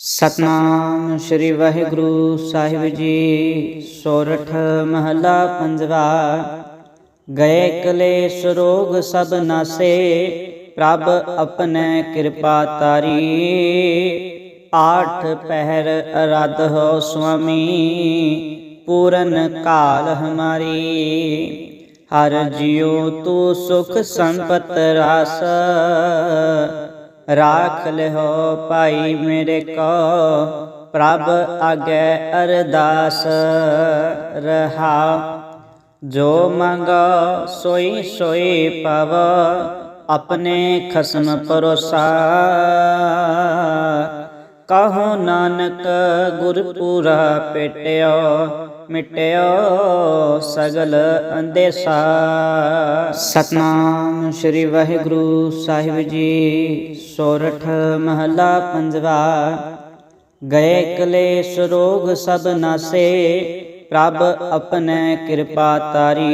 ਸਤਨਾਮ ਸ੍ਰੀ ਵਾਹਿਗੁਰੂ ਸਾਹਿਬ ਜੀ। ਸੋਰਠ ਮਹਲਾ ਪੰਜਵਾ, ਗਏ ਕਲੇਸ਼ ਰੋਗ ਸਭ ਨਾਸੇ, ਪ੍ਰਭ ਆਪਣੇ ਕਿਰਪਾ ਤਾਰੀ। ਆਠ ਪਹਿਰ ਅਰਧ ਹੋ ਸੁਆਮੀ, ਪੂਰਨ ਕਾਲ ਹਮਾਰੀ। ਹਰ ਜਿਉ ਤੂੰ ਸੁਖ ਸੰਪਤ ਰਾਸ ਰਾਖ ਲਿਓ ਭਾਈ ਮੇਰੇ ਕੋ, ਪ੍ਰਭ ਆਗੇ ਅਰਦਾਸ ਰਹਾ। ਜੋ ਮੰਗੋ, ਸੋਈ ਸੋਈ ਪਵ, ਆਪਣੇ ਖਸਮ ਪਰੋਸਾ ਕਹੋ ਨਾਨਕ ਗੁਰਪੂਰਾ ਪੇਟਿਓ ਮਿਟਿਓ ਸਗਲ ਅੰਦੇਸਾ। ਸਤਨਾਮ ਸ੍ਰੀ ਵਾਹਿਗੁਰੂ ਸਾਹਿਬ ਜੀ, ਸੋਰਠ ਮਹਲਾ ਪੰਜਵਾ। ਗਏ ਕਲੇਸ਼ ਰੋਗ ਸਭ ਨਾਸੇ, ਪ੍ਰਭ ਆਪਣੇ ਕਿਰਪਾ ਤਾਰੀ।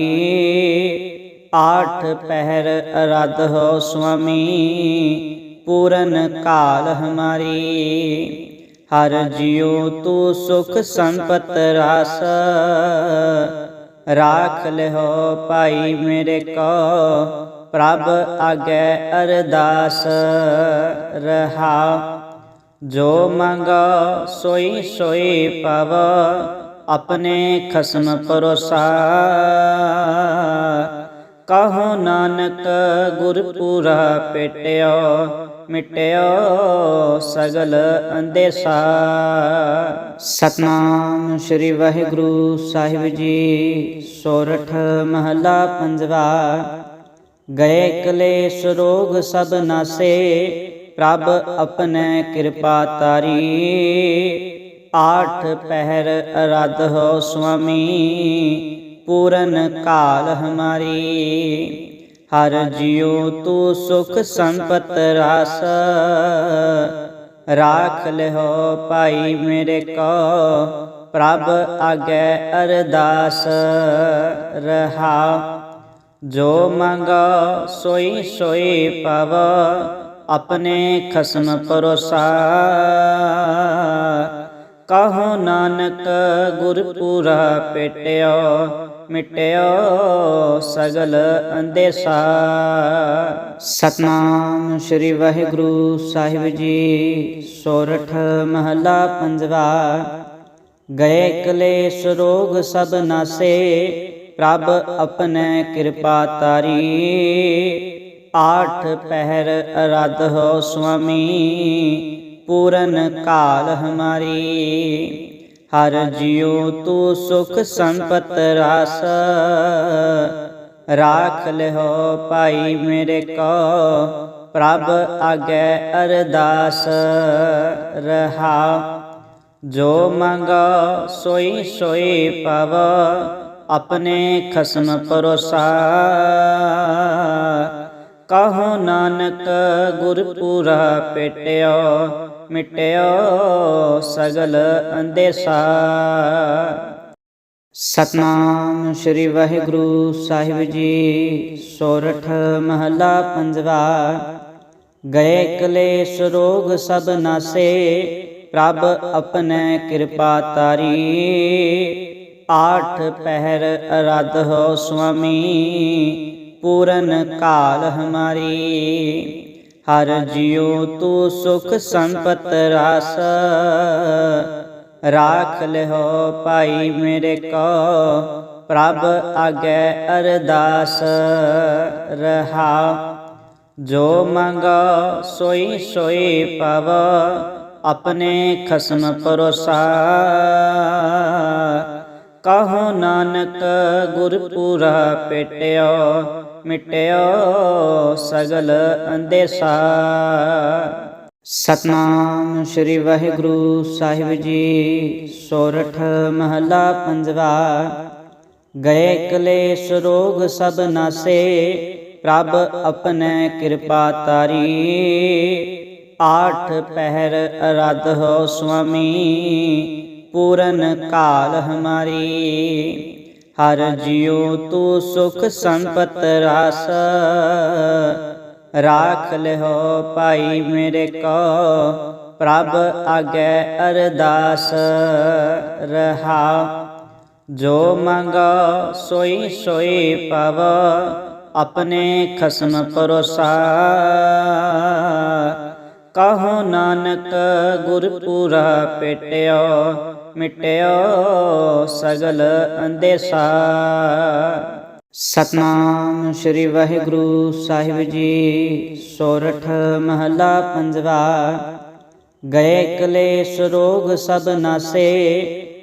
ਆਠ ਪਹਿਰ ਅਰਧ ਹੋ ਸੁਆਮੀ, ਪੂਰਨ ਕਾਲ ਹਮਾਰੀ। ਹਰ ਜਿਉ ਤੂੰ ਸੁਖ ਸੰਪਤ ਰਾਸ। ਰਾਖ ਲਿਓ ਭਾਈ ਮੇਰੇ ਕੋ, ਪ੍ਰਭ ਆਗੇ ਅਰਦਾਸ। ਰਹਾ, ਜੋ ਮੰਗੋ ਸੋਈ ਸੋਈ ਪਵ, ਆਪਣੇ ਖਸਮ ਪਰੋਸਾ ਕਹੋ ਨਾਨਕ ਗੁਰਪੂਰਾ ਪੇਟਿਓ, ਮਿਟਿਓ ਸਗਲ ਅੰਦੇਸਾ। ਸਤਨਾਮ ਸ੍ਰੀ ਵਾਹਿਗੁਰੂ ਸਾਹਿਬ ਜੀ, ਸੋਰਠ ਮਹਲਾ ਪੰਜਵਾ। ਗਏ ਕਲੇਸ਼ ਰੋਗ ਸਭ ਨਾਸੇ, ਪ੍ਰਭ ਆਪਣੇ ਕਿਰਪਾ ਤਾਰੀ। ਆਠ ਪਹਿਰ ਅਰਧ ਹੋ ਸੁਆਮੀ ਪੂਰਨ ਕਾਲ ਹਮਾਰੀ। ਹਰ ਜਿਉ ਤੂੰ ਸੁਖ ਸੰਪਤ ਰਾਸ। ਰਾਖ ਲਿਓ ਭਾਈ ਮੇਰੇ ਕੋ, ਪ੍ਰਭ ਆਗੇ ਅਰਦਾਸ। ਰਹਾ, ਜੋ ਮੰਗੋ ਸੋਈ ਸੋਈ ਪਵ, ਆਪਣੇ ਖਸਮ ਪਰੋਸਾ ਕਹੋ ਨਾਨਕ ਗੁਰਪੂਰਾ ਪੇਟਿਓ, ਮਿਟਿਓ ਸਗਲ ਅੰਦੇਸਾ। ਸਤਨਾਮ ਸ੍ਰੀ ਵਾਹਿਗੁਰੂ ਸਾਹਿਬ ਜੀ, ਸੋਰਠ ਮਹਲਾ ਪੰਜਵਾ। ਗਏ ਕਲੇਸ਼ ਰੋਗ ਸਭ ਨਾਸੇ, ਪ੍ਰਭ ਆਪਣੇ ਕਿਰਪਾ ਤਾਰੀ। ਆਠ ਪਹਿਰ ਅਰਧ ਹੋ ਸੁਆਮੀ ਪੂਰਨ ਕਾਲ ਹਮਾਰੀ। ਹਰ ਜਿਉ ਤੂੰ ਸੁਖ ਸੰਪਤ ਰਾਸ। ਰਾਖ ਲਿਓ ਭਾਈ ਮੇਰੇ ਕੋ, ਪ੍ਰਭ ਆਗੇ ਅਰਦਾਸ। ਰਹਾ, ਜੋ ਮੰਗੋ ਸੋਈ ਸੋਈ ਪਵ, ਆਪਣੇ ਖਸਮ ਪਰੋਸਾ ਕਹੋ ਨਾਨਕ ਗੁਰਪੂਰਾ ਪੇਟਿਓ, ਮਿਟਿਓ ਸਗਲ ਅੰਦੇਸਾ। ਸਤਨਾਮ ਸ੍ਰੀ ਵਾਹਿਗੁਰੂ ਸਾਹਿਬ ਜੀ, ਸੋਰਠ ਮਹਲਾ ਪੰਜਵਾ। ਗਏ ਕਲੇਸ਼ ਰੋਗ ਸਭ ਨਾਸੇ, ਪ੍ਰਭ ਆਪਣੇ ਕਿਰਪਾ ਤਾਰੀ। ਆਠ ਪਹਿਰ ਅਰਧ ਹੋ ਸੁਆਮੀ ਪੂਰਨ ਕਾਲ ਹਮਾਰੀ ਹਰ ਜਿਉ ਤੂੰ ਸੁਖ ਸੰਪਤ ਰਾਸ ਰਾਖ ਲਿਓ ਭਾਈ ਮੇਰੇ ਕੋ ਪ੍ਰਭ ਆਗੇ ਅਰਦਾਸ ਰਹਾ ਜੋ ਮੰਗੋ ਸੋਈ ਸੋਈ ਪਵ ਆਪਣੇ ਖਸਮ ਪਰੋਸਾ ਕਹੋ ਨਾਨਕ ਗੁਰਪੂਰਾ ਪੇਟਿਓ ਮਿਟਿਓ ਸਗਲ ਅੰਦੇਸਾ। ਸਤਨਾਮ ਸ੍ਰੀ ਵਾਹਿਗੁਰੂ ਸਾਹਿਬ ਜੀ, ਸੋਰਠ ਮਹਲਾ ਪੰਜਵਾ। ਗਏ ਕਲੇਸ਼ ਰੋਗ ਸਭ ਨਾਸੇ, ਪ੍ਰਭ ਆਪਣੇ ਕਿਰਪਾ ਤਾਰੀ। ਆਠ ਪਹਿਰ ਅਰਧ ਹੋ ਸੁਆਮੀ, ਪੂਰਨ ਕਾਲ ਹਮਾਰੀ। ਹਰ ਜਿਉ ਤੂੰ ਸੁਖ ਸੰਪਤ ਰਾਸ। ਰਾਖ ਲਿਓ ਭਾਈ ਮੇਰੇ ਕੋ, ਪ੍ਰਭ ਆਗੇ ਅਰਦਾਸ ਰਹਾ। ਜੋ ਮੰਗੋ ਸੋਈ ਸੋਈ ਪਵ, ਆਪਣੇ ਖਸਮ ਪਰੋਸਾ ਕਹੋ ਨਾਨਕ ਗੁਰਪੂਰਾ ਪੇਟਿਓ ਮਿਟਿਓ ਸਗਲ ਅੰਦੇਸਾ। ਸਤਨਾਮ ਸ੍ਰੀ ਵਾਹਿਗੁਰੂ ਸਾਹਿਬ ਜੀ, ਸੋਰਠ ਮਹਲਾ ਪੰਜਵਾ। ਗਏ ਕਲੇਸ਼ ਰੋਗ ਸਭ ਨਾਸੇ,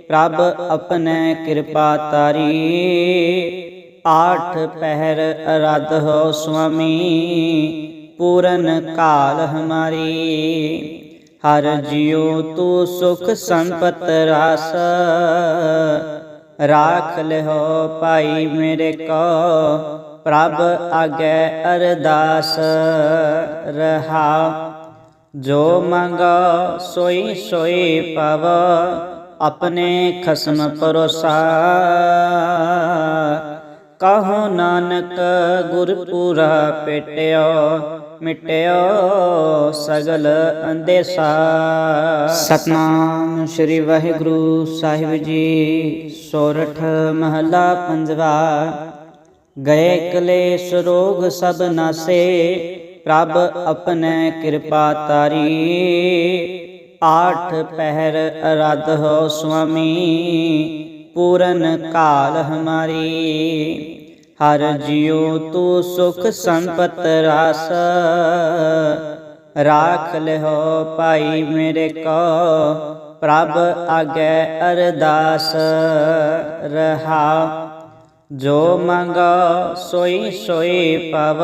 ਪ੍ਰਭ ਆਪਣੇ ਕਿਰਪਾ ਤਾਰੀ। ਆਠ ਪਹਿਰ ਅਰਧ ਹੋ ਸੁਆਮੀ, ਪੂਰਨ ਕਾਲ ਹਮਾਰੀ। ਹਰ ਜਿਉ ਤੂ ਸੁਖ ਸੰਪਤ ਰਾਸ। ਰਾਖ ਲਿਓ ਭਾਈ ਮੇਰੇ ਕੋ, ਪ੍ਰਭ ਆਗੇ ਅਰਦਾਸ ਰਹਾ। ਜੋ ਮੰਗੋ ਸੋਈ ਸੋਈ ਪਵ, ਆਪਣੇ ਖਸਮ ਪਰੋਸਾ ਕਹੋ ਨਾਨਕ ਗੁਰਪੂਰਾ ਪੇਟਿਓ ਮਿਟਿਓ ਸਗਲ ਅੰਦੇਸਾ। ਸਤਨਾਮ ਸ੍ਰੀ ਵਾਹਿਗੁਰੂ ਸਾਹਿਬ ਜੀ, ਸੋਰਠ ਮਹਲਾ ਪੰਜਵਾ। ਗਏ ਕਲੇਸ਼ ਰੋਗ ਸਭ ਨਾਸੇ, ਪ੍ਰਭ ਆਪਣੇ ਕਿਰਪਾ ਤਾਰੀ। ਆਠ ਪਹਿਰ ਅਰਧ ਹੋ ਸੁਆਮੀ, ਪੂਰਨ ਕਾਲ ਹਮਾਰੀ। ਹਰ ਜਿਉ ਤੂ ਸੁਖ ਸੰਪਤ ਰਾਸ। ਰਾਖ ਲਿਓ ਭਾਈ ਮੇਰੇ ਕੋ, ਪ੍ਰਭ ਆਗੇ ਅਰਦਾਸ। ਰਹਾ, ਜੋ ਮੰਗੋ ਸੋਈ ਸੋਈ ਪਵ,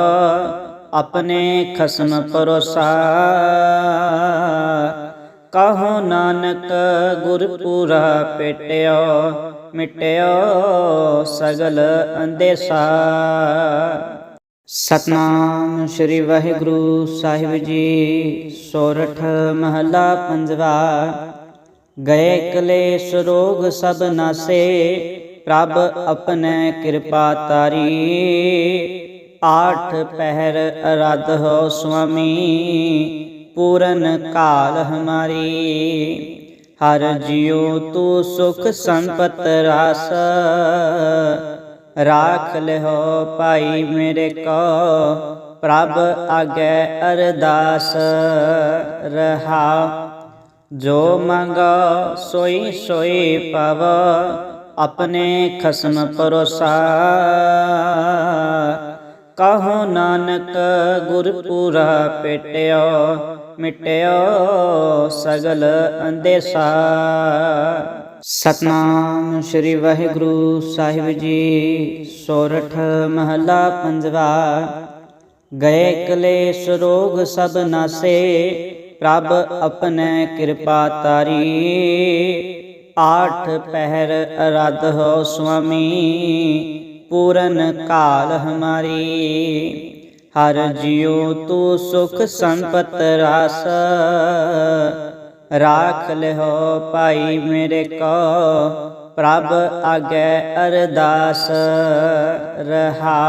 ਆਪਣੇ ਖਸਮ ਪਰੋਸਾ ਕਹੋ ਨਾਨਕ ਗੁਰਪੂਰਾ ਪੇਟਿਓ ਮਿਟਿਓ ਸਗਲ ਅੰਦੇਸਾ। ਸਤਨਾਮ ਸ੍ਰੀ ਵਾਹਿਗੁਰੂ ਸਾਹਿਬ ਜੀ, ਸੋਰਠ ਮਹਲਾ ਪੰਜਵਾ। ਗਏ ਕਲੇਸ਼ ਰੋਗ ਸਭ ਨਾਸੇ, ਪ੍ਰਭ ਆਪਣੇ ਕਿਰਪਾ ਤਾਰੀ। ਆਠ ਪਹਿਰ ਅਰਧ ਹੋ ਸੁਆਮੀ, ਪੂਰਨ ਕਾਲ ਹਮਾਰੀ। ਹਰ ਜਿਉ ਤੂ ਸੁਖ ਸੰਪਤ ਰਾਸ। ਰਾਖ ਲਿਓ ਭਾਈ ਮੇਰੇ ਕੋ, ਪ੍ਰਭ ਆਗੇ ਅਰਦਾਸ ਰਹਾ। ਜੋ ਮੰਗੋ ਸੋਈ ਸੋਈ ਪਵ, ਆਪਣੇ ਖਸਮ ਪਰੋਸਾ ਕਹੋ ਨਾਨਕ ਗੁਰਪੂਰਾ ਪੇਟਿਓ ਮਿਟਿਓ ਸਗਲ ਅੰਦੇਸਾ। ਸਤਨਾਮ ਸ੍ਰੀ ਵਾਹਿਗੁਰੂ ਸਾਹਿਬ ਜੀ, ਸੋਰਠ ਮਹਲਾ ਪੰਜਵਾ। ਗਏ ਕਲੇਸ਼ ਰੋਗ ਸਭ ਨਾਸੇ, ਪ੍ਰਭ ਆਪਣੇ ਕਿਰਪਾ ਤਾਰੀ। ਆਠ ਪਹਿਰ ਅਰਧ ਹੋ ਸੁਆਮੀ, ਪੂਰਨ ਕਾਲ ਹਮਾਰੀ। ਹਰ ਜਿਉ ਤੂ ਸੁਖ ਸੰਪਤ ਰਾਸ। ਰਾਖ ਲਿਓ ਭਾਈ ਮੇਰੇ ਕੋ, ਪ੍ਰਭ ਆਗੇ ਅਰਦਾਸ। ਰਹਾ,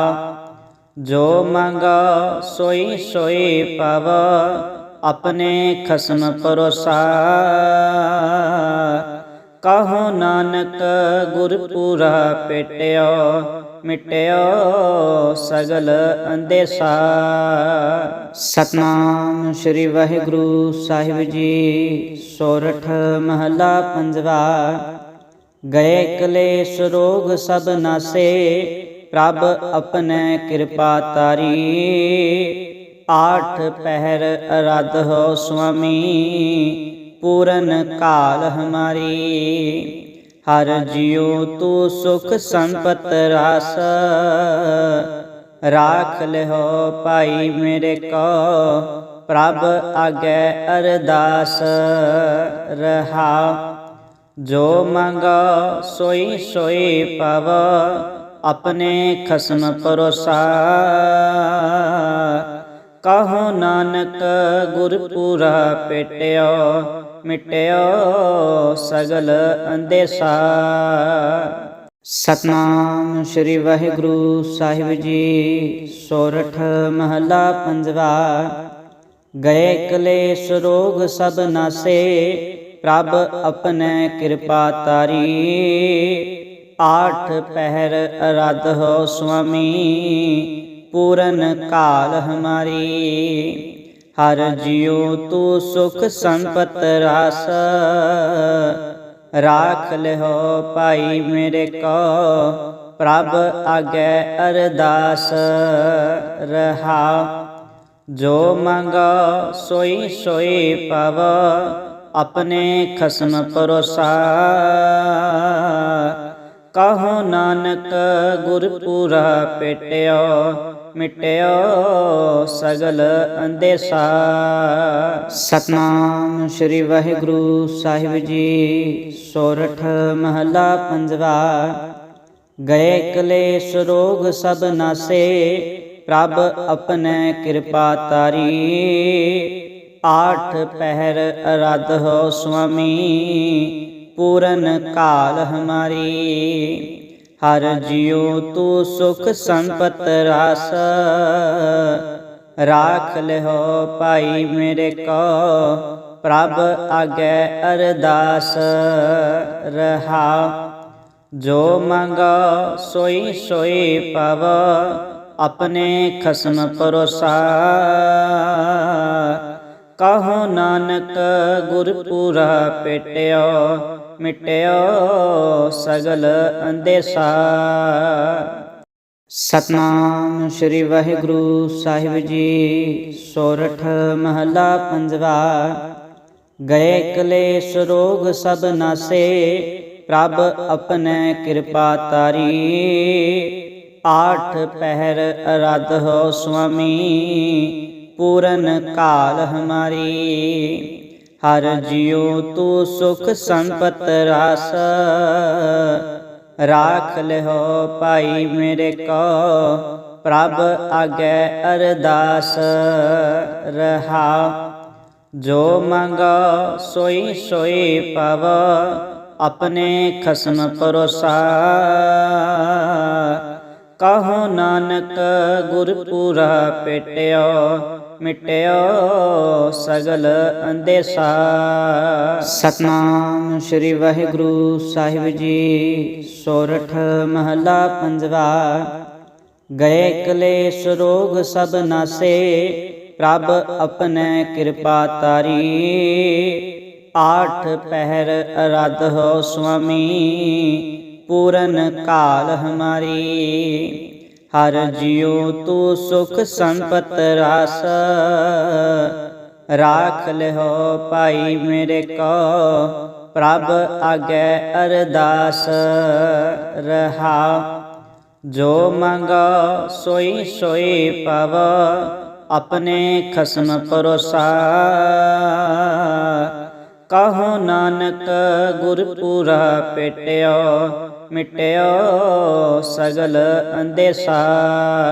ਜੋ ਮੰਗੋ ਸੋਈ ਸੋਈ ਪਵ, ਆਪਣੇ ਖਸਮ ਪਰੋਸਾ ਕਹੋ ਨਾਨਕ ਗੁਰਪੂਰਾ ਪੇਟਿਓ ਮਿਟਿਓ ਸਗਲ ਅੰਦੇਸਾ। ਸਤਨਾਮ ਸ੍ਰੀ ਵਾਹਿਗੁਰੂ ਸਾਹਿਬ ਜੀ, ਸੋਰਠ ਮਹਲਾ ਪੰਜਵਾ। ਗਏ ਕਲੇਸ਼ ਰੋਗ ਸਭ ਨਾਸੇ, ਪ੍ਰਭ ਆਪਣੇ ਕਿਰਪਾ ਤਾਰੀ। ਆਠ ਪਹਿਰ ਅਰਧ ਹੋ ਸੁਆਮੀ, ਪੂਰਨ ਕਾਲ ਹਮਾਰੀ। ਹਰ ਜਿਉ ਤੂ ਸੁਖ ਸੰਪਤ ਰਾਸ। ਰਾਖ ਲਿਓ ਭਾਈ ਮੇਰੇ ਕੋ, ਪ੍ਰਭ ਆਗੇ ਅਰਦਾਸ। ਰਹਾ, ਜੋ ਮੰਗੋ ਸੋਈ ਸੋਈ ਪਵ, ਆਪਣੇ ਖਸਮ ਪਰੋਸਾ ਕਹੋ ਨਾਨਕ ਗੁਰਪੂਰਾ ਪੇਟਿਓ ਮਿਟਿਓ ਸਗਲ ਅੰਦੇਸਾ। ਸਤਨਾਮ ਸ੍ਰੀ ਵਾਹਿਗੁਰੂ ਸਾਹਿਬ ਜੀ, ਸੋਰਠ ਮਹਲਾ ਪੰਜਵਾ। ਗਏ ਕਲੇਸ਼ ਰੋਗ ਸਭ ਨਾਸੇ, ਪ੍ਰਭ ਆਪਣੇ ਕਿਰਪਾ ਤਾਰੀ। ਆਠ ਪਹਿਰ ਅਰਧ ਹੋ ਸੁਆਮੀ, ਪੂਰਨ ਕਾਲ ਹਮਾਰੀ। ਹਰ ਜਿਉ ਤੂ ਸੁਖ ਸੰਪਤ ਰਾਸ। ਰਾਖ ਲਿਓ ਭਾਈ ਮੇਰੇ ਕੋ, ਪ੍ਰਭ ਆਗੇ ਅਰਦਾਸ। ਰਹਾ, ਜੋ ਮੰਗਾ ਸੋਈ ਸੋਈ ਪਵ, ਆਪਣੇ ਖਸਮ ਪਰੋਸਾ ਕਹੋ ਨਾਨਕ ਗੁਰਪੂਰਾ ਪੇਟਿਓ ਮਿਟਿਓ ਸਗਲ ਅੰਦੇਸਾ। ਸਤਨਾਮ ਸ੍ਰੀ ਵਾਹਿਗੁਰੂ ਸਾਹਿਬ ਜੀ, ਸੋਰਠ ਮਹਲਾ ਪੰਜਵਾ। ਗਏ ਕਲੇਸ਼ ਰੋਗ ਸਭ ਨਾਸੇ, ਪ੍ਰਭ ਆਪਣੇ ਕਿਰਪਾ ਤਾਰੀ। ਆਠ ਪਹਿਰ ਅਰਧ ਹੋ ਸੁਆਮੀ, ਪੂਰਨ ਕਾਲ ਹਮਾਰੀ। ਹਰ ਜਿਉ ਤੂ ਸੁਖ ਸੰਪਤ ਰਾਸ। ਰਾਖ ਲਿਓ ਭਾਈ ਮੇਰੇ ਕੋ, ਪ੍ਰਭ ਆਗੇ ਅਰਦਾਸ। ਰਹਾ, ਜੋ ਮੰਗਾ ਸੋਈ ਸੋਈ ਪਵ, ਆਪਣੇ ਖਸਮ ਪਰੋਸਾ ਕਹੋ ਨਾਨਕ ਗੁਰਪੂਰਾ ਪੇਟਿਓ ਮਿਟਿਓ ਸਗਲ ਅੰਦੇਸਾ। ਸਤਨਾਮ ਸ੍ਰੀ ਵਾਹਿਗੁਰੂ ਸਾਹਿਬ ਜੀ, ਸੋਰਠ ਮਹਲਾ ਪੰਜਵਾ। ਗਏ ਕਲੇਸ਼ ਰੋਗ ਸਭ ਨਾਸੇ, ਪ੍ਰਭ ਆਪਣੇ ਕਿਰਪਾ ਤਾਰੀ। ਆਠ ਪਹਿਰ ਅਰਧ ਹੋ ਸੁਆਮੀ, ਪੂਰਨ ਕਾਲ ਹਮਾਰੀ। ਹਰ ਜਿਉ ਤੂ ਸੁਖ ਸੰਪਤ ਰਾਸ। ਰਾਖ ਲਿਓ ਭਾਈ ਮੇਰੇ ਕੋ, ਪ੍ਰਭ ਆਗੇ ਅਰਦਾਸ। ਰਹਾ, ਜੋ ਮੰਗਾ ਸੋਈ ਸੋਈ ਪਵ, ਆਪਣੇ ਖਸਮ ਪਰੋਸਾ ਕਹੋ ਨਾਨਕ ਗੁਰਪੂਰਾ ਪੇਟਿਓ ਮਿਟਿਓ ਸਗਲ ਅੰਦੇਸਾ। ਸਤਨਾਮ ਸ੍ਰੀ ਵਾਹਿਗੁਰੂ ਸਾਹਿਬ ਜੀ, ਸੋਰਠ ਮਹਲਾ ਪੰਜਵਾ। ਗਏ ਕਲੇਸ਼ ਰੋਗ ਸਭ ਨਾਸੇ, ਪ੍ਰਭ ਆਪਣੇ ਕਿਰਪਾ ਤਾਰੀ। ਆਠ ਪਹਿਰ ਅਰਧ ਹੋ ਸੁਆਮੀ, ਪੂਰਨ ਕਾਲ ਹਮਾਰੀ। ਹਰ ਜਿਉ ਤੂ ਸੁਖ ਸੰਪਤ ਰਾਸ। ਰਾਖ ਲਿਓ ਭਾਈ ਮੇਰੇ ਕੋ, ਪ੍ਰਭ ਆਗੇ ਅਰਦਾਸ। ਰਹਾ, ਜੋ ਮੰਗਾ ਸੋਈ ਸੋਈ ਪਵ, ਆਪਣੇ ਖਸਮ ਪਰੋਸਾ ਕਹੋ ਨਾਨਕ ਗੁਰਪੂਰਾ ਪੇਟਿਓ, ਮਿਟਿਓ ਸਗਲ ਅੰਦੇਸਾ।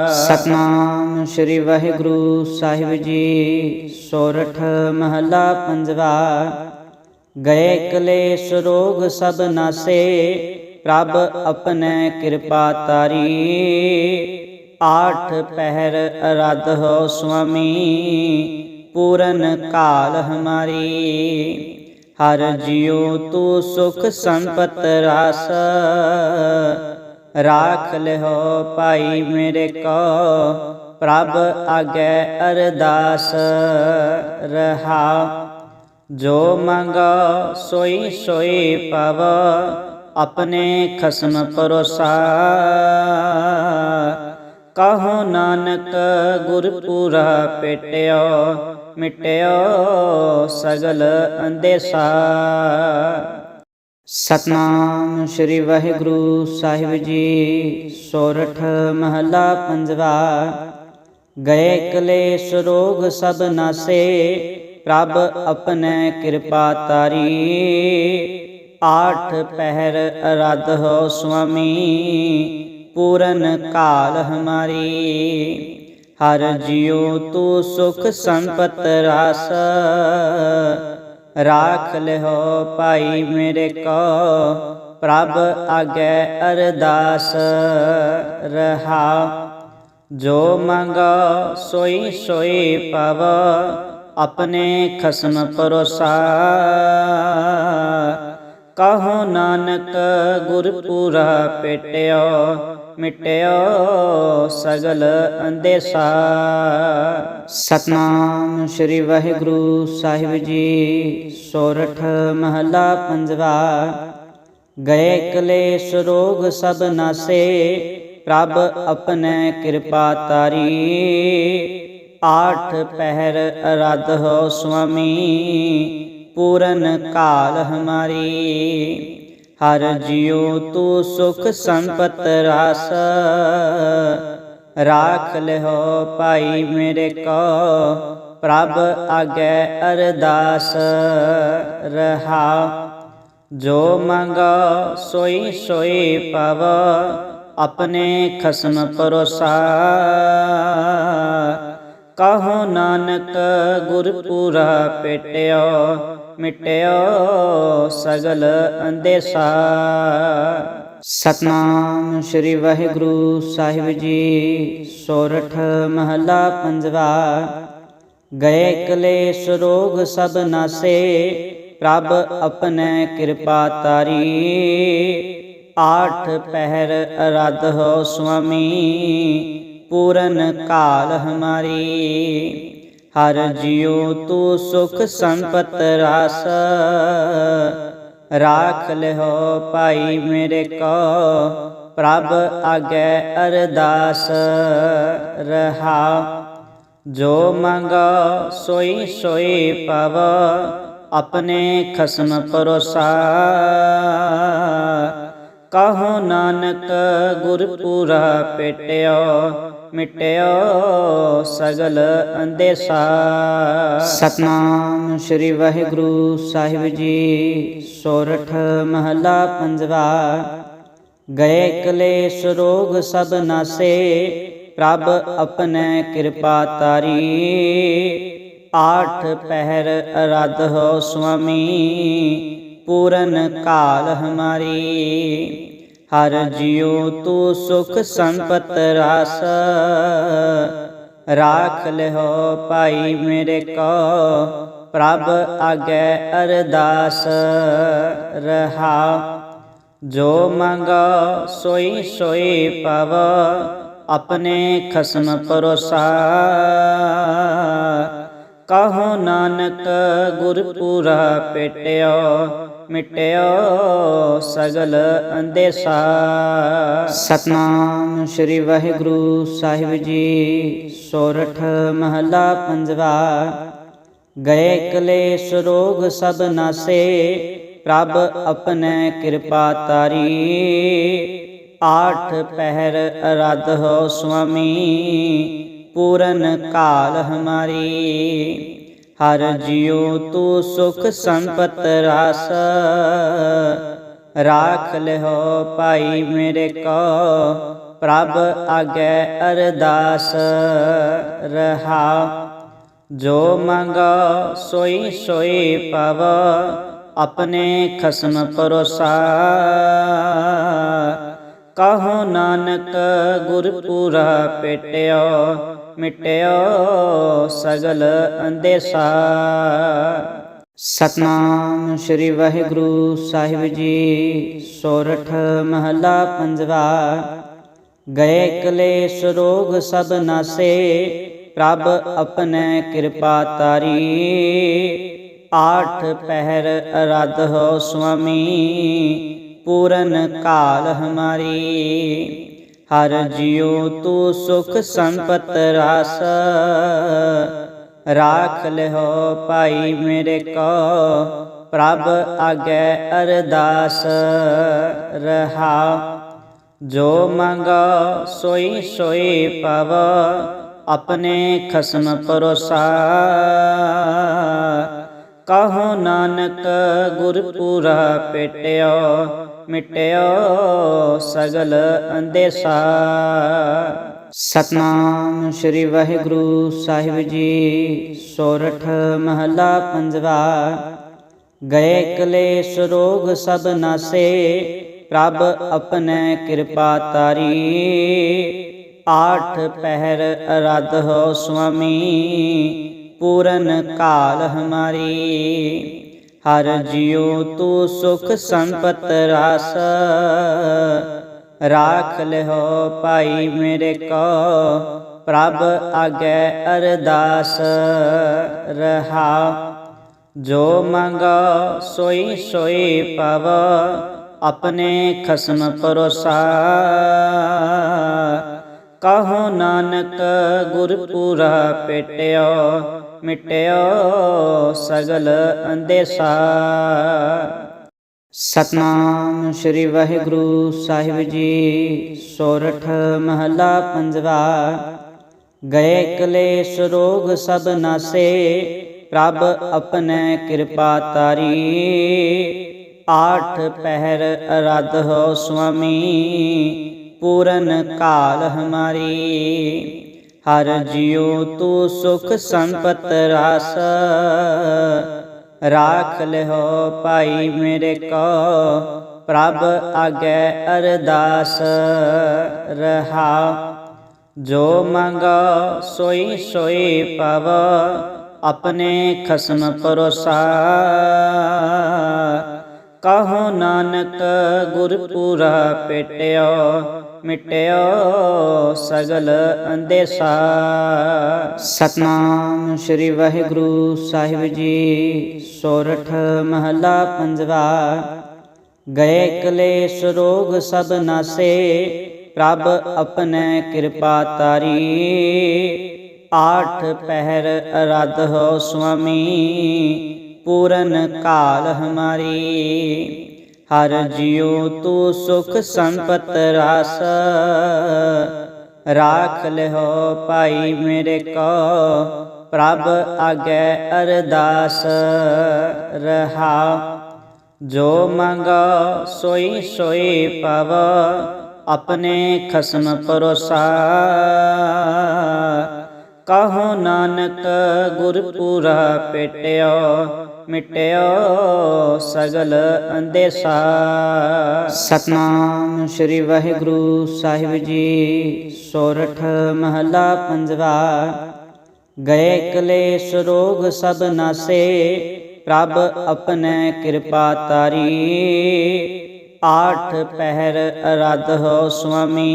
ਸਤਨਾਮ ਸ੍ਰੀ ਵਾਹਿਗੁਰੂ ਸਾਹਿਬ ਜੀ, ਸੋਰਠ ਮਹਲਾ ਪੰਜਵਾ। ਗਏ ਕਲੇਸ਼ ਰੋਗ ਸਭ ਨਾਸੇ, ਪ੍ਰਭ ਆਪਣੇ ਕਿਰਪਾ ਤਾਰੀ। ਆਠ ਪਹਿਰ ਅਰਧ ਹੋ ਸੁਆਮੀ, ਪੂਰਨ ਕਾਲ ਹਮਾਰੀ। ਹਰ ਜਿਉ ਤੂ ਸੁਖ ਸੰਪਤ ਰਾਸ। ਰਾਖ ਲਿਓ ਭਾਈ ਮੇਰੇ ਕੋ, ਪ੍ਰਭ ਆਗੇ ਅਰਦਾਸ ਰਹਾ। ਜੋ ਮੰਗਾ ਸੋਈ ਸੋਈ ਪਵ, ਆਪਣੇ ਖਸਮ ਪਰੋਸਾ ਕਹੋ ਨਾਨਕ ਗੁਰਪੂਰਾ ਪੇਟਿਓ ਮਿਟਿਓ ਸਗਲ ਅੰਦੇਸਾ। ਸਤਨਾਮ ਸ੍ਰੀ ਵਾਹਿਗੁਰੂ ਸਾਹਿਬ ਜੀ, ਸੋਰਠ ਮਹਲਾ ਪੰਜਵਾ। ਗਏ ਕਲੇਸ਼ ਰੋਗ ਸਭ ਨਾਸੇ, ਪ੍ਰਭ ਆਪਣੇ ਕਿਰਪਾ ਤਾਰੀ। ਆਠ ਪਹਿਰ ਅਰਧ ਹੋ ਸੁਆਮੀ, ਪੂਰਨ ਕਾਲ ਹਮਾਰੀ। ਹਰ ਜਿਉ ਤੂ ਸੁਖ ਸੰਪਤ ਰਾਸ। ਰਾਖ ਲਿਓ ਭਾਈ ਮੇਰੇ ਕੋ, ਪ੍ਰਭ ਆਗੇ ਅਰਦਾਸ। ਰਹਾ, ਜੋ ਮੰਗਾ ਸੋਈ ਸੋਈ ਪਵ, ਆਪਣੇ ਖਸਮ ਪਰੋਸਾ ਕਹੋ ਨਾਨਕ ਗੁਰਪੂਰਾ ਪੇਟਿਓ ਮਿਟਿਓ ਸਗਲ ਅੰਦੇਸਾ। ਸਤਨਾਮ ਸ੍ਰੀ ਵਾਹਿਗੁਰੂ ਸਾਹਿਬ ਜੀ, ਸੋਰਠ ਮਹਲਾ ਪੰਜਵਾ। ਗਏ ਕਲੇਸ਼ ਰੋਗ ਸਭ ਨਾਸੇ, ਪ੍ਰਭ ਆਪਣੇ ਕਿਰਪਾ ਤਾਰੀ। ਆਠ ਪਹਿਰ ਅਰਧ ਹੋ ਸੁਆਮੀ, ਪੂਰਨ ਕਾਲ ਹਮਾਰੀ। ਹਰ ਜਿਉ ਤੂ ਸੁਖ ਸੰਪਤ ਰਾਸ। ਰਾਖ ਲਿਓ ਭਾਈ ਮੇਰੇ ਕੋ, ਪ੍ਰਭ ਆਗੇ ਅਰਦਾਸ ਰਹਾ। ਜੋ ਮੰਗਾ ਸੋਈ ਸੋਈ ਪਵ, ਆਪਣੇ ਖਸਮ ਪਰੋਸਾ ਕਹੋ ਨਾਨਕ ਗੁਰਪੂਰਾ ਪੇਟਿਓ, ਮਿਟਿਓ ਸਗਲ ਅੰਦੇਸਾ। ਸਤਨਾਮ ਸ੍ਰੀ ਵਾਹਿਗੁਰੂ ਸਾਹਿਬ ਜੀ, ਸੋਰਠ ਮਹਲਾ ਪੰਜਵਾ। ਗਏ ਕਲੇਸ਼ ਰੋਗ ਸਭ ਨਾਸੇ, ਪ੍ਰਭ ਆਪਣੇ ਕਿਰਪਾ ਤਾਰੀ। ਆਠ ਪਹਿਰ ਅਰਧ ਹੋ ਸੁਆਮੀ ਪੂਰਨ ਕਾਲ ਹਮਾਰੀ। ਹਰ ਜਿਉ ਤੂ ਸੁਖ ਸੰਪਤ ਰਾਸ। ਰਾਖ ਲਿਓ ਭਾਈ ਮੇਰੇ ਕੋ, ਪ੍ਰਭ ਆਗੇ ਅਰਦਾਸ। ਰਹਾ, ਜੋ ਮੰਗਾ ਸੋਈ ਸੋਈ ਪਵ, ਆਪਣੇ ਖਸਮ ਪਰੋਸਾ ਕਹੋ ਨਾਨਕ ਗੁਰਪੂਰਾ ਪੇਟਿਓ ਮਿਟਿਓ ਸਗਲ ਅੰਦੇਸਾ। ਸਤਨਾਮ ਸ੍ਰੀ ਵਾਹਿਗੁਰੂ ਸਾਹਿਬ ਜੀ, ਸੋਰਠ ਮਹਲਾ ਪੰਜਵਾ। ਗਏ ਕਲੇਸ਼ ਰੋਗ ਸਭ ਨਾਸੇ, ਪ੍ਰਭ ਆਪਣੇ ਕਿਰਪਾ ਤਾਰੀ। ਆਠ ਪਹਿਰ ਅਰਧ ਹੋ ਸੁਆਮੀ, ਪੂਰਨ ਕਾਲ ਹਮਾਰੀ। ਹਰ ਜਿਉ ਤੂ ਸੁਖ ਸੰਪਤ ਰਾਸ। ਰਾਖ ਲਿਓ ਭਾਈ ਮੇਰੇ ਕੋ, ਪ੍ਰਭ ਆਗੇ ਅਰਦਾਸ ਰਹਾ। ਜੋ ਮੰਗਾ ਸੋਈ ਸੋਈ ਪਵ, ਆਪਣੇ ਖਸਮ ਪਰੋਸਾ ਕਹੋ ਨਾਨਕ ਗੁਰਪੂਰਾ ਪੇਟਿਓ ਮਿਟਿਓ ਸਗਲ ਅੰਦੇਸਾ। ਸਤਨਾਮ ਸ੍ਰੀ ਵਾਹਿਗੁਰੂ ਸਾਹਿਬ ਜੀ, ਸੋਰਠ ਮਹਲਾ ਪੰਜਵਾ। ਗਏ ਕਲੇਸ਼ ਰੋਗ ਸਭ ਨਾਸੇ, ਪ੍ਰਭ ਆਪਣੇ ਕਿਰਪਾ ਤਾਰੀ। ਆਠ ਪਹਿਰ ਅਰਧ ਹੋ ਸੁਆਮੀ, ਪੂਰਨ ਕਾਲ ਹਮਾਰੀ। ਹਰ ਜਿਉ ਤੂ ਸੁਖ ਸੰਪਤ ਰਾਸ। ਰਾਖ ਲਿਓ ਭਾਈ ਮੇਰੇ ਕੋ, ਪ੍ਰਭ ਆਗੇ ਅਰਦਾਸ। ਰਹਾ, ਜੋ ਮੰਗਾ ਸੋਈ ਸੋਈ ਪਵ, ਆਪਣੇ ਖਸਮ ਪਰੋਸਾ ਕਹੋ ਨਾਨਕ ਗੁਰਪੂਰਾ ਪੇਟਿਓ ਮਿਟਿਓ ਸਗਲ ਅੰਦੇਸਾ। ਸਤਨਾਮ ਸ੍ਰੀ ਵਾਹਿਗੁਰੂ ਸਾਹਿਬ ਜੀ, ਸੋਰਠ ਮਹਲਾ ਪੰਜਵਾ। ਗਏ ਕਲੇਸ਼ ਰੋਗ ਸਭ ਨਾਸੇ, ਪ੍ਰਭ ਆਪਣੇ ਕਿਰਪਾ ਤਾਰੀ। ਆਠ ਪਹਿਰ ਅਰਧ ਹੋ ਸੁਆਮੀ, ਪੂਰਨ ਕਾਲ ਹਮਾਰੀ। ਹਰ ਜਿਉ ਤੂ ਸੁਖ ਸੰਪਤ ਰਾਸ। ਰਾਖ ਲਿਓ ਭਾਈ ਮੇਰੇ ਕੋ, ਪ੍ਰਭ ਆਗੇ ਅਰਦਾਸ। ਰਹਾ, ਜੋ ਮੰਗਾ ਸੋਈ ਸੋਈ ਪਵ, ਆਪਣੇ ਖਸਮ ਪਰੋਸਾ ਕਹੋ ਨਾਨਕ ਗੁਰਪੂਰਾ ਪੇਟਿਓ ਮਿਟਿਓ ਸਗਲ ਅੰਦੇਸਾ। ਸਤਨਾਮ ਸ੍ਰੀ ਵਾਹਿਗੁਰੂ ਸਾਹਿਬ ਜੀ, ਸੋਰਠ ਮਹਲਾ ਪੰਜਵਾ। ਗਏ ਕਲੇਸ਼ ਰੋਗ ਸਭ ਨਾਸੇ, ਪ੍ਰਭ ਆਪਣੇ ਕਿਰਪਾ ਤਾਰੀ। ਆਠ ਪਹਿਰ ਅਰਧ ਹੋ ਸੁਆਮੀ, ਪੂਰਨ ਕਾਲ ਹਮਾਰੀ। ਹਰ ਜਿਉ ਤੂ ਸੁਖ ਸੰਪਤ ਰਾਸ। ਰਾਖ ਲਿਓ ਭਾਈ ਮੇਰੇ ਕੋ, ਪ੍ਰਭ ਆਗੇ ਅਰਦਾਸ। ਰਹਾ, ਜੋ ਮੰਗੋ ਸੋਈ ਸੋਈ ਪਵ, ਆਪਣੇ ਖਸਮ ਪਰੋਸਾ ਕਹੋ ਨਾਨਕ ਗੁਰਪੂਰਾ ਪੇਟਿਓ ਮਿਟਿਓ ਸਗਲ ਅੰਦੇਸਾ। ਸਤਨਾਮ ਸ੍ਰੀ ਵਾਹਿਗੁਰੂ ਸਾਹਿਬ ਜੀ, ਸੋਰਠ ਮਹਲਾ ਪੰਜਵਾ। ਗਏ ਕਲੇਸ਼ ਰੋਗ ਸਭ ਨਾਸੇ, ਪ੍ਰਭ ਆਪਣੇ ਕਿਰਪਾ ਤਾਰੀ। ਆਠ ਪਹਿਰ ਅਰਧ ਹੋ ਸੁਆਮੀ, ਪੂਰਨ ਕਾਲ ਹਮਾਰੀ। ਹਰ ਜਿਉ ਤੂ ਸੁਖ ਸੰਪਤ ਰਾਸ। ਰਾਖ ਲਿਓ ਭਾਈ ਮੇਰੇ ਕੋ, ਪ੍ਰਭ ਆਗੇ ਅਰਦਾਸ। ਰਹਾ, ਜੋ ਮੰਗੋ ਸੋਈ ਸੋਈ ਪਵ, ਆਪਣੇ ਖਸਮ ਪਰੋਸਾ ਕਹੋ ਨਾਨਕ ਗੁਰਪੂਰਾ ਪੇਟਿਓ ਮਿਟਿਓ ਸਗਲ ਅੰਦੇਸਾ। ਸਤਨਾਮ ਸ੍ਰੀ ਵਾਹਿਗੁਰੂ ਸਾਹਿਬ ਜੀ, ਸੋਰਠ ਮਹਲਾ ਪੰਜਵਾ। ਗਏ ਕਲੇਸ਼ ਰੋਗ ਸਭ ਨਾਸੇ, ਪ੍ਰਭ ਆਪਣੇ ਕਿਰਪਾ ਤਾਰੀ। ਆਠ ਪਹਿਰ ਅਰਧ ਹੋ ਸੁਆਮੀ, ਪੂਰਨ ਕਾਲ ਹਮਾਰੀ। ਹਰ ਜਿਉ ਤੂ ਸੁਖ ਸੰਪਤ ਰਾਸ। ਰਾਖ ਲਿਓ ਭਾਈ ਮੇਰੇ ਕੋ, ਪ੍ਰਭ ਆਗੇ ਅਰਦਾਸ ਰਹਾ। ਜੋ ਮੰਗੋ ਸੋਈ ਸੋਈ ਪਵ, ਆਪਣੇ ਖਸਮ ਪਰੋਸਾ ਕਹੋ ਨਾਨਕ ਗੁਰਪੂਰਾ ਪੇਟਿਓ ਮਿਟਿਓ ਸਗਲ ਅੰਦੇਸਾ। ਸਤਨਾਮ ਸ੍ਰੀ ਵਾਹਿਗੁਰੂ ਸਾਹਿਬ ਜੀ, ਸੋਰਠ ਮਹਲਾ ਪੰਜਵਾ। ਗਏ ਕਲੇਸ਼ ਰੋਗ ਸਭ ਨਾਸੇ, ਪ੍ਰਭ ਆਪਣੇ ਕਿਰਪਾ ਤਾਰੀ। ਆਠ ਪਹਿਰ ਅਰਧ ਹੋ ਸੁਆਮੀ,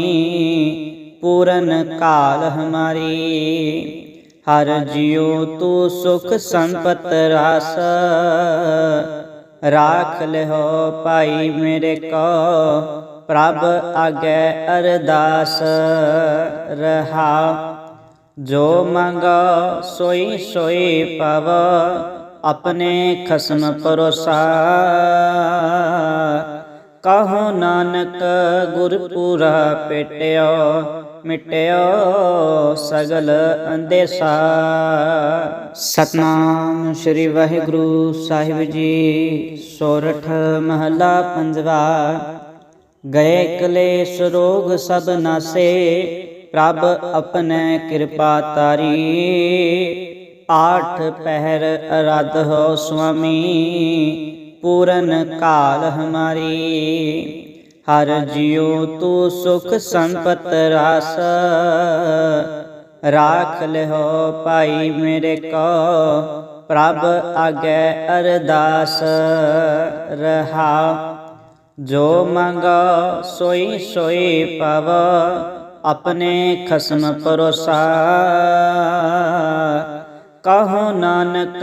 ਪੂਰਨ ਕਾਲ ਹਮਾਰੀ। ਹਰ ਜਿਉ ਤੂ ਸੁਖ ਸੰਪਤ ਰਾਸ। ਰਾਖ ਲਿਓ ਭਾਈ ਮੇਰੇ ਕੋ, ਪ੍ਰਭ ਆਗੇ ਅਰਦਾਸ ਰਹਾ। ਜੋ ਮੰਗੋ ਸੋਈ ਸੋਈ ਪਵ, ਆਪਣੇ ਖਸਮ ਪਰੋਸਾ ਕਹੋ ਨਾਨਕ ਗੁਰਪੂਰਾ ਪੇਟਿਓ ਮਿਟਿਓ ਸਗਲ ਅੰਦੇਸਾ। ਸਤਨਾਮ ਸ੍ਰੀ ਵਾਹਿਗੁਰੂ ਸਾਹਿਬ ਜੀ, ਸੋਰਠ ਮਹਲਾ ਪੰਜਵਾ। ਗਏ ਕਲੇਸ਼ ਰੋਗ ਸਭ ਨਾਸੇ, ਪ੍ਰਭ ਆਪਣੇ ਕਿਰਪਾ ਤਾਰੀ। ਆਠ ਪਹਿਰ ਅਰਧ ਹੋ ਸੁਆਮੀ, ਪੂਰਨ ਕਾਲ ਹਮਾਰੀ। ਹਰ ਜਿਉ ਤੂ ਸੁਖ ਸੰਪਤ ਰਾਸ। ਰਾਖ ਲਿਓ ਭਾਈ ਮੇਰੇ ਕੋ, ਪ੍ਰਭ ਆਗੇ ਅਰਦਾਸ। ਰਹਾ, ਜੋ ਮੰਗੋ ਸੋਈ ਸੋਈ ਪਵ, ਆਪਣੇ ਖਸਮ ਪਰੋਸਾ ਕਹੋ ਨਾਨਕ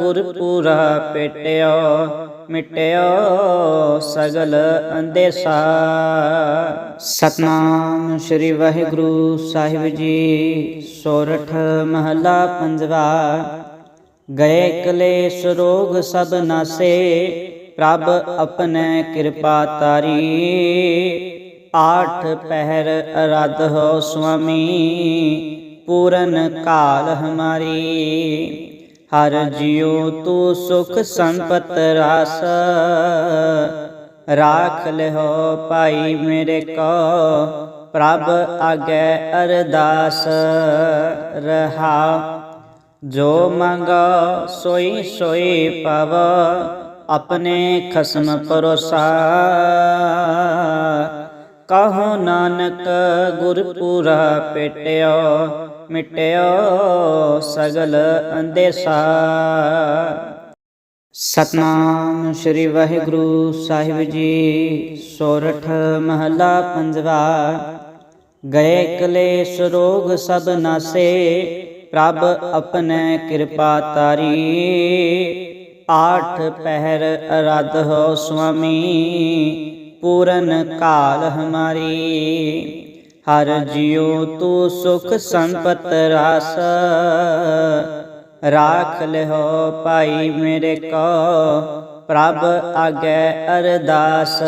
ਗੁਰਪੂਰਾ ਪੇਟਿਓ, ਮਿਟਿਓ ਸਗਲ ਅੰਦੇਸਾ। ਸਤਨਾਮ ਸ੍ਰੀ ਵਾਹਿਗੁਰੂ ਸਾਹਿਬ ਜੀ, ਸੋਰਠ ਮਹਲਾ ਪੰਜਵਾ। ਗਏ ਕਲੇਸ਼ ਰੋਗ ਸਭ ਨਾਸੇ, ਪ੍ਰਭ ਆਪਣੇ ਕਿਰਪਾ ਤਾਰੀ। ਆਠ ਪਹਿਰ ਅਰਧ ਹੋ ਸੁਆਮੀ ਪੂਰਨ ਕਾਲ ਹਮਾਰੀ ਹਰ ਜਿਉ ਤੂ ਸੁਖ ਸੰਪਤ ਰਾਸ ਰਾਖ ਲਿਓ ਭਾਈ ਮੇਰੇ ਕੋ ਪ੍ਰਭ ਆਗੇ ਅਰਦਾਸ ਰਹਾ ਜੋ ਮੰਗੋ ਸੋਈ ਸੋਈ ਪਵ ਆਪਣੇ ਖਸਮ ਪਰੋਸਾ ਕਹੋ ਨਾਨਕ ਗੁਰਪੂਰਾ ਪੇਟਿਓ ਮਿਟਿਓ ਸਗਲ ਅੰਦੇਸਾ। ਸਤਨਾਮ ਸ੍ਰੀ ਵਾਹਿਗੁਰੂ ਸਾਹਿਬ ਜੀ, ਸੋਰਠ ਮਹਲਾ ਪੰਜਵਾ। ਗਏ ਕਲੇਸ਼ ਰੋਗ ਸਭ ਨਾਸੇ, ਪ੍ਰਭ ਆਪਣੇ ਕਿਰਪਾ ਤਾਰੀ। ਆਠ ਪਹਿਰ ਅਰਧ ਹੋ ਸੁਆਮੀ, ਪੂਰਨ ਕਾਲ ਹਮਾਰੀ। ਹਰ ਜਿਉ ਤੂ ਸੁਖ ਸੰਪਤ ਰਾਸ। ਰਾਖ ਲਿਓ ਭਾਈ ਮੇਰੇ ਕੋ, ਪ੍ਰਭ ਆਗੇ ਅਰਦਾਸ।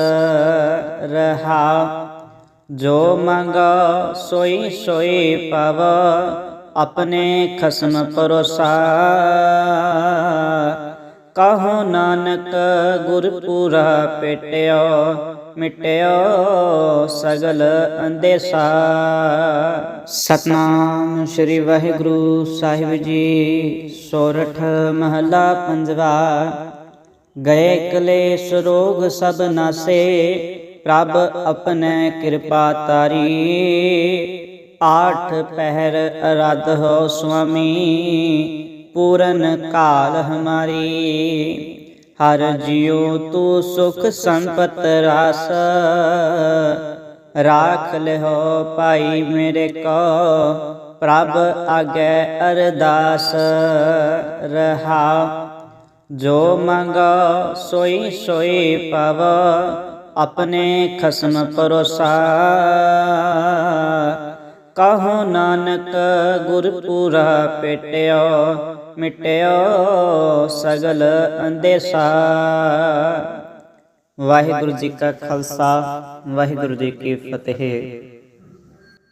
ਰਹਾ, ਜੋ ਮੰਗਾ ਸੋਈ ਸੋਈ ਪਵ, ਆਪਣੇ ਖਸਮ ਪਰੋਸਾ ਕਹੋ ਨਾਨਕ ਗੁਰਪੂਰਾ ਪੇਟਿਓ ਮਿਟਿਓ ਸਗਲ ਅੰਦੇਸਾ। ਸਤਨਾਮ ਸ੍ਰੀ ਵਾਹਿਗੁਰੂ ਸਾਹਿਬ ਜੀ, ਸੋਰਠ ਮਹਲਾ ਪੰਜਵਾ। ਗਏ ਕਲੇਸ਼ ਰੋਗ ਸਭ ਨਾਸੇ, ਪ੍ਰਭ ਆਪਣੇ ਕਿਰਪਾ ਤਾਰੀ। ਆਠ ਪਹਿਰ ਅਰਧ ਹੋ ਸੁਆਮੀ, ਪੂਰਨ ਕਾਲ ਹਮਾਰੀ। ਹਰ ਜਿਉ ਤੂ ਸੁਖ ਸੰਪਤ ਰਾਸ। ਰਾਖ ਲਿਓ ਭਾਈ ਮੇਰੇ ਕੋ, ਪ੍ਰਭ ਆਗੇ ਅਰਦਾਸ। ਰਹਾ, ਜੋ ਮੰਗਾ ਸੋਈ ਸੋਈ ਪਵ, ਆਪਣੇ ਖਸਮ ਪਰੋਸਾ ਕਹੋ ਨਾਨਕ ਗੁਰਪੂਰਾ ਪੇਟਿਓ ਮਿਟਿਓ ਸਗਲ ਅੰਦੇਸਾ। ਵਾਹਿਗੁਰੂ ਜੀ ਕਾ ਖਾਲਸਾ ਵਾਹਿਗੁਰੂ ਜੀ ਕੀ ਫਤਿਹ।